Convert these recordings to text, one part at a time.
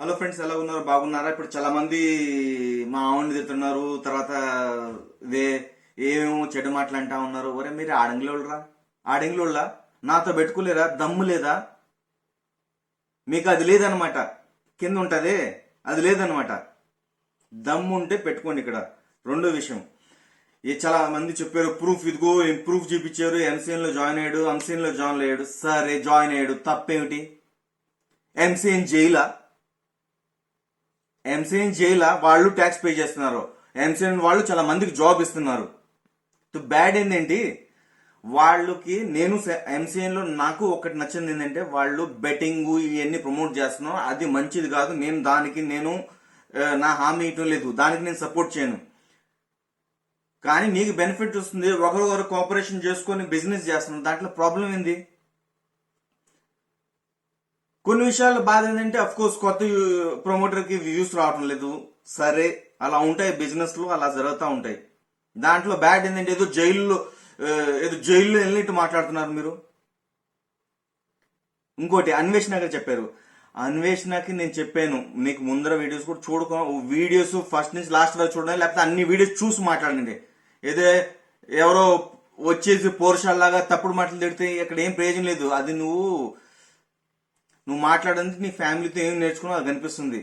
Hello friends ఎలా ఉన్నారు? బాగున్నారా? ఇప్పుడు చాలా మంది మా ఆవుని తిడుతున్నారు. తర్వాత వే ఏమేమో చెడు మాటలు అంటా ఉన్నారు. ఒరే మీరు ఆడంగిలోళ్ళరా? ఆడంగిలోళ్ళ? నాతో పెట్టుకోలేరా దమ్ము లేదా? మీకు అది లేదనమాట కింద ఉంటుంది. అది లేదనమాట దమ్ము ఉంటే పెట్టుకోండి ఇక్కడ. రెండో విషయం. ఏ చాలా మంది చెప్పారు ప్రూఫ్ ఇదిగో ప్రూఫ్ చూపించారు? ఎంసీఎన్లో జాయిన్ అయ్యాడు ఎంసీఎన్లో జాయిన్ అయ్యాడు. సరే జాయిన్ అయ్యాడు. తప్పేమిటి? ఎంసీఎన్ జైలా? ఎంసీఎన్ జైలా వాళ్ళు ట్యాక్స్ పే చేస్తున్నారు. ఎంసీఎన్ వాళ్ళు చాలా మందికి జాబ్ ఇస్తున్నారు. బ్యాడ్ ఏంటంటే వాళ్ళకి నేను ఎంసీఎన్లో నాకు ఒకటి నచ్చింది ఏంటంటే వాళ్ళు బెట్టింగ్ ఇవన్నీ ప్రమోట్ చేస్తున్నారు. అది మంచిది కాదు. నేను దానికి నేను నా హామీ ఇవ్వటం లేదు. దానికి నేను సపోర్ట్ చేయను. కానీ మీకు బెనిఫిట్ వస్తుంది. ఒకరికొకరు కోఆపరేషన్ చేసుకొని బిజినెస్ చేస్తున్నారు. దాంట్లో ప్రాబ్లం ఏంది? కొన్ని విషయాలు బాధ ఏంటంటే అఫ్ కోర్స్ కొత్త ప్రమోటర్కి వ్యూస్ రావటం లేదు. సరే అలా ఉంటాయి బిజినెస్లో అలా జరుగుతూ ఉంటాయి. దాంట్లో బ్యాడ్ ఏంటంటే ఏదో జైల్లో ఏదో జైల్లో వెళ్ళినట్టు మాట్లాడుతున్నారు మీరు. ఇంకోటి అన్వేషణ గారు చెప్పారు. అన్వేషణకి నేను చెప్పాను నీకు ముందర వీడియోస్ కూడా చూడుకో. వీడియోస్ ఫస్ట్ నుంచి లాస్ట్ వరకు చూడండి లేకపోతే అన్ని వీడియోస్ చూసి మాట్లాడండి. ఏదే ఎవరో వచ్చేసి పోర్షాల్లాగా తప్పుడు మాటలు తిడితే ఇక్కడ ఏం ప్రయోజనం లేదు. అది నువ్వు నువ్వు మాట్లాడడానికి నీ ఫ్యామిలీతో ఏం నేర్చుకున్నావు అది కనిపిస్తుంది.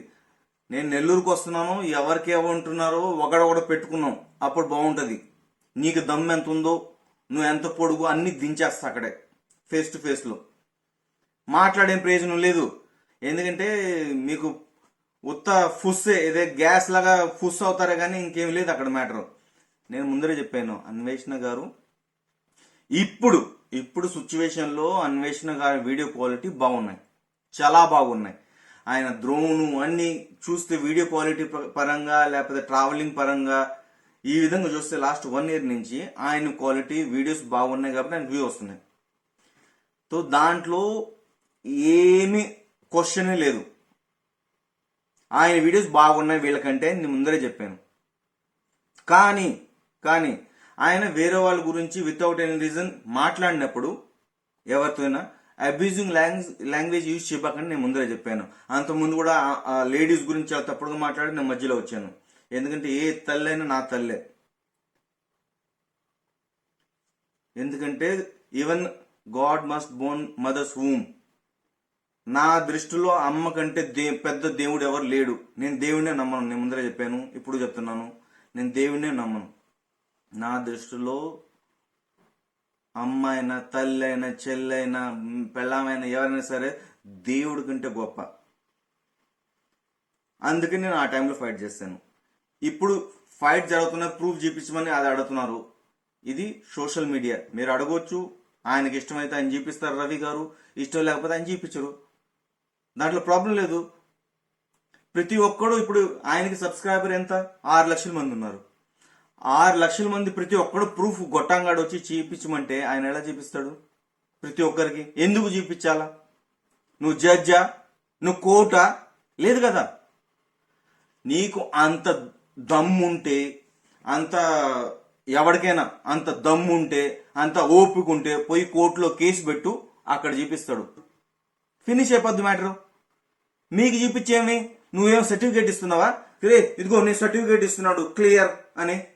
నేను నెల్లూరుకు వస్తున్నాను ఎవరికి ఏమంటున్నారో ఒకడొకడు పెట్టుకున్నాం అప్పుడు బాగుంటుంది. నీకు దమ్ ఎంత ఉందో నువ్వు ఎంత పొడుగు అన్ని దించేస్తా అక్కడే ఫేస్ టు ఫేస్లో మాట్లాడే ప్రయోజనం లేదు. ఎందుకంటే మీకు ఉత్త ఫుస్సే ఇదే గ్యాస్ లాగా ఫుస్ అవుతారే కానీ ఇంకేం లేదు అక్కడ మ్యాటర్. నేను ముందరే చెప్పాను అన్వేషణ గారు ఇప్పుడు ఇప్పుడు సిచ్యువేషన్లో అన్వేషణ గారి వీడియో క్వాలిటీ బాగున్నాయి. చాలా బాగున్నాయి. ఆయన డ్రోను అన్ని చూస్తే వీడియో క్వాలిటీ ప- పరంగా లేకపోతే ట్రావెలింగ్ పరంగా ఈ విధంగా చూస్తే లాస్ట్ వన్ ఇయర్ నుంచి ఆయన క్వాలిటీ వీడియోస్ బాగున్నాయి కాబట్టి ఆయన వ్యూ వస్తున్నాయి. సో దాంట్లో ఏమి క్వశ్చన్ లేదు. ఆయన వీడియోస్ బాగున్నాయి వీళ్ళకంటే నేను ముందరే చెప్పాను. కానీ కానీ ఆయన వేరే వాళ్ళ గురించి వితౌట్ ఎనీ రీజన్ మాట్లాడినప్పుడు ఎవరితోనైనా అబ్యూజింగ్ లాంగ్వేజ్ లాంగ్వేజ్ యూజ్ చేయబాకని నేను ముందరే చెప్పాను. అంతకుముందు ముందు కూడా లేడీస్ గురించి చాలా తప్పుడుగా మాట్లాడి నేను మధ్యలో వచ్చాను. ఎందుకంటే ఏ తల్లైనా నా తల్లే. ఎందుకంటే even God must born mother's womb నా దృష్టిలో అమ్మ కంటే దే పెద్ద దేవుడు ఎవరు లేడు. నేను దేవుడినే నమ్మను. నేను ముందరే చెప్పాను. ఇప్పుడు చెప్తున్నాను. నేను దేవుడినే నమ్మను. నా దృష్టిలో అమ్మ అయినా తల్లి అయినా చెల్లైనా పెళ్ళామైనా ఎవరైనా సరే దేవుడి కంటే గొప్ప. అందుకే నేను ఆ టైంలో ఫైట్ చేస్తాను ఇప్పుడు ఫైట్ జరుగుతున్న ప్రూఫ్ చూపించమని అది అడుగుతున్నారు. ఇది సోషల్ మీడియా మీరు అడగవచ్చు ఆయనకి ఇష్టమైతే ఆయన చూపిస్తారు రవి గారు ఇష్టం లేకపోతే ఆయన చూపించరు. దాంట్లో ప్రాబ్లం లేదు. ప్రతి ఒక్కడు ఇప్పుడు ఆయనకి సబ్స్క్రైబర్ ఎంత? ఆరు లక్షల మంది ఉన్నారు. ఆరు లక్షల మంది ప్రతి ఒక్కడు ప్రూఫ్ గొట్టంగాడు వచ్చి చూపించమంటే ఆయన ఎలా చూపిస్తాడు? ప్రతి ఒక్కరికి. ఎందుకు చూపించాలా? నువ్వు జడ్జా నువ్వు కోటా లేదు కదా. నీకు అంత దమ్ముంటే అంత ఎవరికైనా అంత దమ్ముంటే అంత ఓపిక ఉంటే పోయి కోర్టులో కేసు పెట్టు అక్కడ చూపిస్తాడు. ఫినిష్ అయిపోద్ది మ్యాటర్ మీకు చూపించేమి? నువ్వేం సర్టిఫికేట్ ఇస్తున్నావా? రే ఇదిగో నేను సర్టిఫికేట్ ఇస్తున్నాడు క్లియర్ అని.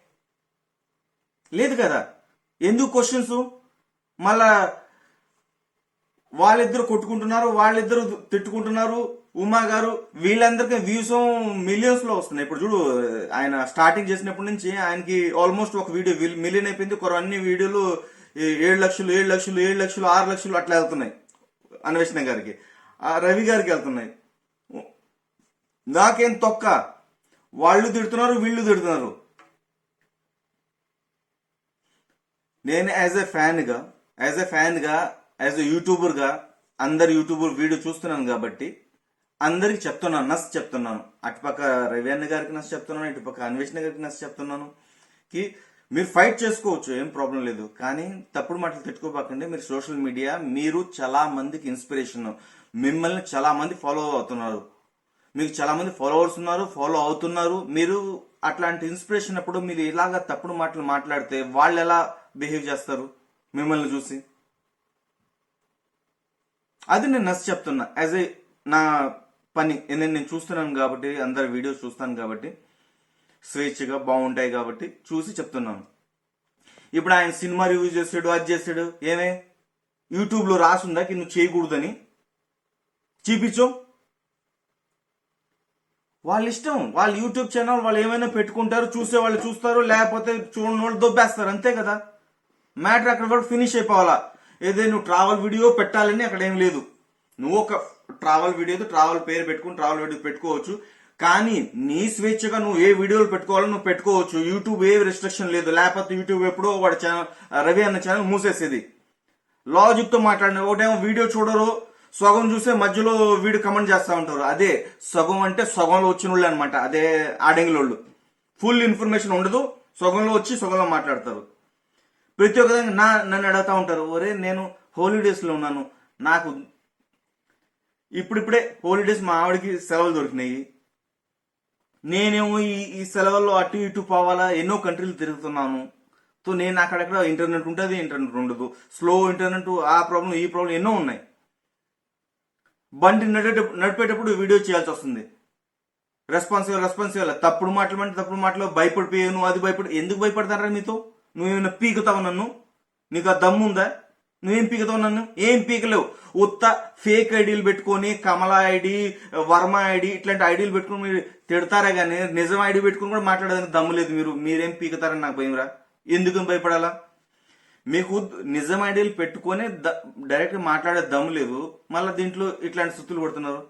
లేదు కదా? ఎందుకు క్వశ్చన్స్ మళ్ళా వాళ్ళిద్దరు కొట్టుకుంటున్నారు వాళ్ళిద్దరు తిట్టుకుంటున్నారు. ఉమా గారు వీళ్ళందరికీ వ్యూస్ మిలియన్స్లో వస్తున్నాయి. ఇప్పుడు చూడు ఆయన స్టార్టింగ్ చేసినప్పటి నుంచి ఆయనకి ఆల్మోస్ట్ ఒక వీడియో మిలియన్ అయిపోయింది. కొన్ని అన్ని వీడియోలు ఏడు లక్షలు ఏడు లక్షలు ఏడు లక్షలు ఆరు లక్షలు అట్లా వెళ్తున్నాయి. అన్వేషణ గారికి. ఆ రవి గారికి వెళ్తున్నాయి. నాకేం తొక్క? వాళ్ళు తిడుతున్నారు వీళ్ళు తిడుతున్నారు. నేను యాజ్ ఎ ఫ్యాన్గా యాజ్ ఎ ఫ్యాన్గా యాజ్ ఎ యూట్యూబర్గా అందరు యూట్యూబర్ వీడియో చూస్తున్నాను కాబట్టి అందరికి చెప్తున్నాను నస్ చెప్తున్నాను. అటుపక్క రవి అన్న గారికి నస్ చెప్తున్నాను ఇటుపక్క అన్వేషణ గారికి నస్ చెప్తున్నాను కి మీరు ఫైట్ చేసుకోవచ్చు ఏం ప్రాబ్లం లేదు. కానీ తప్పుడు మాటలు తిట్టుకోబాకండి మీరు సోషల్ మీడియా మీరు చాలా మందికి ఇన్స్పిరేషన్ మిమ్మల్ని చాలా మంది ఫాలో అవుతున్నారు. మీకు చాలా మంది ఫాలోవర్స్ ఉన్నారు ఫాలో అవుతున్నారు. మీరు అట్లాంటి ఇన్స్పిరేషన్ అప్పుడు మీరు ఇలాగా తప్పుడు మాటలు మాట్లాడితే వాళ్ళు ఎలా బిహేవ్ చేస్తారు మిమ్మల్ని చూసి? అది నేను నచ్చ చెప్తున్నా. యాజ్ ఏ నా పని ఎందుకంటే నేను చూస్తున్నాను కాబట్టి అందరి వీడియోస్ చూస్తాను కాబట్టి స్వేచ్ఛగా బాగుంటాయి కాబట్టి చూసి చెప్తున్నాను. ఇప్పుడు ఆయన సినిమా రివ్యూ చేసాడు అది చేసాడు ఏమే? యూట్యూబ్లో రాసుందా? కి నువ్వు చేయకూడదని? చూపించు. వాళ్ళ ఇష్టం వాళ్ళ యూట్యూబ్ ఛానల్ వాళ్ళు ఏమైనా పెట్టుకుంటారు చూసే వాళ్ళు చూస్తారు లేకపోతే చూడని వాళ్ళు దొబ్బేస్తారు. అంతే కదా? మ్యాటర్ అక్కడ వరకు ఫినిష్ అయిపోవాలా? ఏదే నువ్వు ట్రావెల్ వీడియో పెట్టాలని అక్కడ ఏం లేదు. నువ్వు ఒక ట్రావెల్ వీడియో ట్రావెల్ పేరు పెట్టుకుని ట్రావెల్ వీడియో పెట్టుకోవచ్చు. కానీ నీ స్వేచ్ఛగా నువ్వు ఏ వీడియోలు పెట్టుకోవాలో నువ్వు పెట్టుకోవచ్చు. యూట్యూబ్ ఏ రెస్ట్రిక్షన్ లేదు. లేకపోతే యూట్యూబ్ ఎప్పుడో వాడి ఛానల్ రవి అన్న ఛానల్ మూసేసేది. లాజిక్తో మాట్లాడిన ఒకటేమో వీడియో చూడరు. సగం చూసే మధ్యలో వీడు కమెంట్ చేస్తా ఉంటారు. అదే సగం అంటే సగంలో వచ్చిన వాళ్ళు అనమాట అదే ఆడంగిలోళ్ళు ఫుల్ ఇన్ఫర్మేషన్ ఉండదు. సగంలో వచ్చి సగంలో మాట్లాడతారు. ప్రతి ఒక్కదానికి నా నన్ను అడుగుతా ఉంటారు ఒరే నేను హోలీడేస్లో ఉన్నాను. నాకు ఇప్పుడిప్పుడే హోలీడేస్ మా ఆవిడకి సెలవులు దొరికినాయి. నేనేమో ఈ ఈ సెలవుల్లో అటు ఇటు పోవాలా? ఎన్నో కంట్రీలు తిరుగుతున్నాను. సో నేను అక్కడక్కడ ఇంటర్నెట్ ఉంటుంది ఇంటర్నెట్ ఉండదు. స్లో ఇంటర్నెట్ ఆ ప్రాబ్లం ఈ ప్రాబ్లం ఎన్నో ఉన్నాయి. బండి నడిపే నడిపేటప్పుడు వీడియో చేయాల్సి వస్తుంది. రెస్పాన్సిబుల్ రెస్పాన్సిబుల్ తప్పుడు మాటలు అంటే తప్పుడు మాటలు భయపడిపోయాను అది భయపడి ఎందుకు భయపడతారా మీతో? నువ్వేమైనా పీకుతావు నన్ను? నీకు ఆ దమ్ము ఉందా? నువ్వేం పీకుతావు నన్ను? ఏం పీకలేవు. ఉత్త ఫేక్ ఐడీలు పెట్టుకొని కమల ఐడి వర్మ ఐడి ఇట్లాంటి ఐడీలు పెట్టుకుని మీరు తిడతారా కానీ నిజం ఐడి పెట్టుకుని కూడా మాట్లాడడానికి దమ్ము లేదు మీరు. మీరేం పీకుతారని నాకు భయంరా? ఎందుకు భయపడాలా? మీకు నిజం ఐడియాలు పెట్టుకొని డైరెక్ట్ మాట్లాడే దమ్ము లేదు మళ్ళీ దీంట్లో ఇట్లాంటి సుత్తులు కొడుతున్నారు.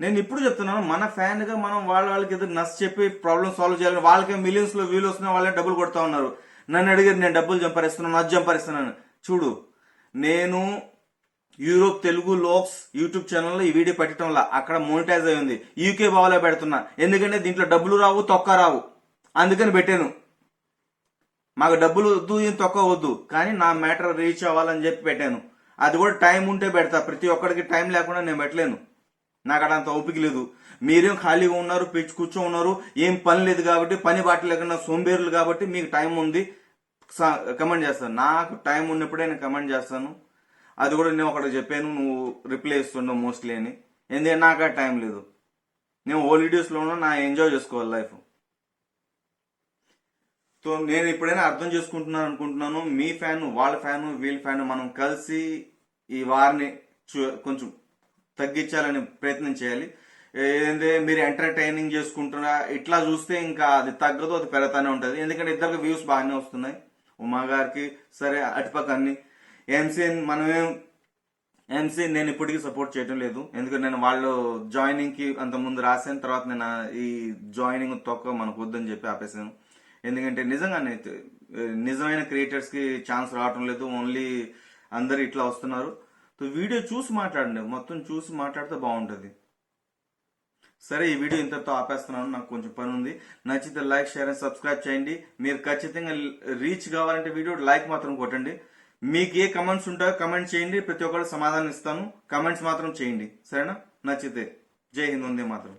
నేను ఇప్పుడు చెప్తున్నాను మన ఫ్యాన్గా మనం వాళ్ళ వాళ్ళకి ఏదో నచ్చ చెప్పి ప్రాబ్లమ్ సాల్వ్ చేయాలని వాళ్ళకే మిలియన్స్లో వీలు వస్తున్నా వాళ్ళే డబ్బులు కొడతా ఉన్నారు. నన్ను అడిగారు నేను డబ్బులు జంపరిస్తున్నాను అది జంపరిస్తున్నాను. చూడు నేను యూరోప్ తెలుగు లోక్స్ యూట్యూబ్ ఛానల్లో ఈ వీడియో పెట్టడం వల్ల అక్కడ మోనిటైజ్ అయ్యింది. యూకే బావలే పెడుతున్నా. ఎందుకంటే దీంట్లో డబ్బులు రావు తొక్క రావు. అందుకని పెట్టాను. మాకు డబ్బులు వద్దు ఏం తొక్కవద్దు వద్దు. కానీ నా మ్యాటర్ రీచ్ అవ్వాలని చెప్పి పెట్టాను. అది కూడా టైం ఉంటే పెడతా. ప్రతి ఒక్కడికి టైం లేకుండా నేను పెట్టలేను. నాకు అక్కడ అంత ఓపిక లేదు. మీరేం ఖాళీగా ఉన్నారు పిచ్చి కూర్చో ఉన్నారు ఏం పని లేదు కాబట్టి పని బాట లేకుండా సోంబేరులు కాబట్టి మీకు టైం ఉంది. కమెంట్ చేస్తాను. నాకు టైం ఉన్నప్పుడే నేను కమెంట్ చేస్తాను. అది కూడా నేను ఒకటి చెప్పాను నువ్వు రిప్లై ఇస్తున్నావు మోస్ట్లీ అని. ఎందుకంటే నాకు ఆ టైం లేదు. నేను హాలిడేస్లో ఉన్నా నా ఎంజాయ్ చేసుకోవాలి లైఫ్. సో నేను ఇప్పుడైనా అర్థం చేసుకుంటున్నాను అనుకుంటున్నాను మీ ఫ్యాన్ వాళ్ళ ఫ్యాన్ వీళ్ళ ఫ్యాన్ మనం కలిసి ఈ వారిని చూ- కొంచెం తగ్గించాలని ప్రయత్నం చేయాలి. ఏంటంటే మీరు ఎంటర్టైనింగ్ చేసుకుంటున్నా ఇట్లా చూస్తే ఇంకా అది తగ్గదు అది పెరుగుతూనే ఉంటుంది. ఎందుకంటే ఇద్దరికి వ్యూస్ బాగానే వస్తున్నాయి. ఉమా గారికి సరే అటుపక్క అన్ని. ఎంసీఎన్ మనమేం ఎంసీ నేను ఇప్పటికీ సపోర్ట్ చేయడం లేదు. ఎందుకంటే నేను వాళ్ళు జాయినింగ్కి అంత ముందు రాసాను తర్వాత నేను ఈ జాయినింగ్ తొక్క మనకు వద్దని చెప్పి ఆపేసాను ఎందుకంటే నిజంగానే నిజమైన క్రియేటర్స్కి ఛాన్స్ రావటం లేదు ఓన్లీ అందరు ఇట్లా వస్తున్నారు. సో వీడియో చూసి మాట్లాడండి మొత్తం చూసి మాట్లాడితే బాగుంటుంది. సరే ఈ వీడియో ఇంతతో ఆపేస్తున్నాను నాకు కొంచెం పని ఉంది. నచ్చితే లైక్ షేర్ అండ్ సబ్స్క్రైబ్ చేయండి. మీరు ఖచ్చితంగా రీచ్ కావాలంటే వీడియో లైక్ మాత్రం కొట్టండి. మీకు ఏ కమెంట్స్ ఉంటాయో కమెంట్ చేయండి ప్రతి ఒక్కరు సమాధానం ఇస్తాను. కమెంట్స్ మాత్రం చేయండి. సరేనా? నచ్చితే. జై హింద్ ఉందే మాత్రం.